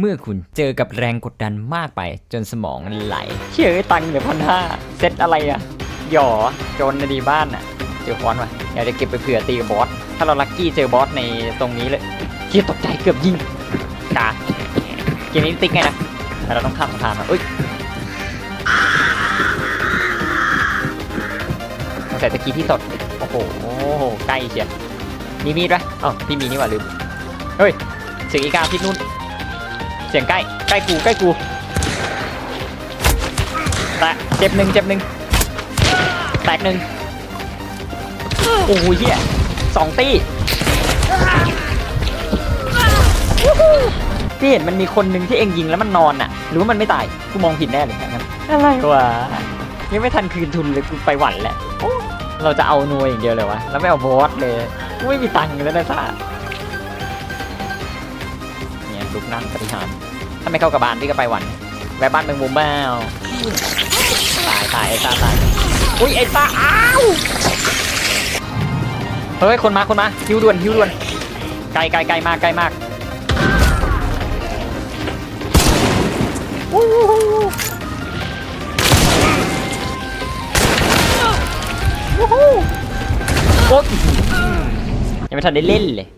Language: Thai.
เมื่อคุณเจอกับแรงกดดันมากไปจนสมองไหล เชื่อตังค์เหลือพันห้าเซตอะไรอะหยอโจนดีบ้านอะเจอคอนว่ะอยากจะเก็บไปเผื่อตีบอส ถ้าเราลัคกี้เจอบอสในตรงนี้เลยเชี่ยตกใจเกือบยิงกาเกมนี้ติ๊กไงนะแต่เราต้องข้ามสะพานมาเอ้ยสงสัยตะกี้ที่ตดโอ้โหใกล้เชียมีมีดปะอ๋อพี่มีนี่หว่าลืม เฮ้ยเสียงอีกาพิษนู่น เสียงใกล้ ใกล้กู ใกล้กูแตะเจ็บหนึ่งเจ็บหนึ่งแตกหนึ่งโอ้โหเฮียสองตี้ที่เห็นมันมีคนหนึ่งที่เองยิงแล้วมันนอนอะ หรือว่ามันไม่ตาย กูมองผิดแน่เลยอย่างนั้นอะไรวะยังไม่ทันคืนทุนเลยกูไปหวันแล้วโอ้เราจะเอาหน่วยอย่างเดียวเลยวะ แล้วไม่เอาบอสเลย กูไม่มีตังค์เลยนะซ่า นี่นปฏิหารถ้าไม่เข้ากับบ้านพี่ก็ไปหวันแวะบ้านเมืองมุมบ้าตายตายไอ้ซ่าตายอุ้ยไอ้ซ่าอ้าวเฮ้ยคนมาคนมาฮิวด่วนฮิวด่วนไกลไกลไกลมากไกลมากโอ๊ยยังไม่ทันได้เล่นเลย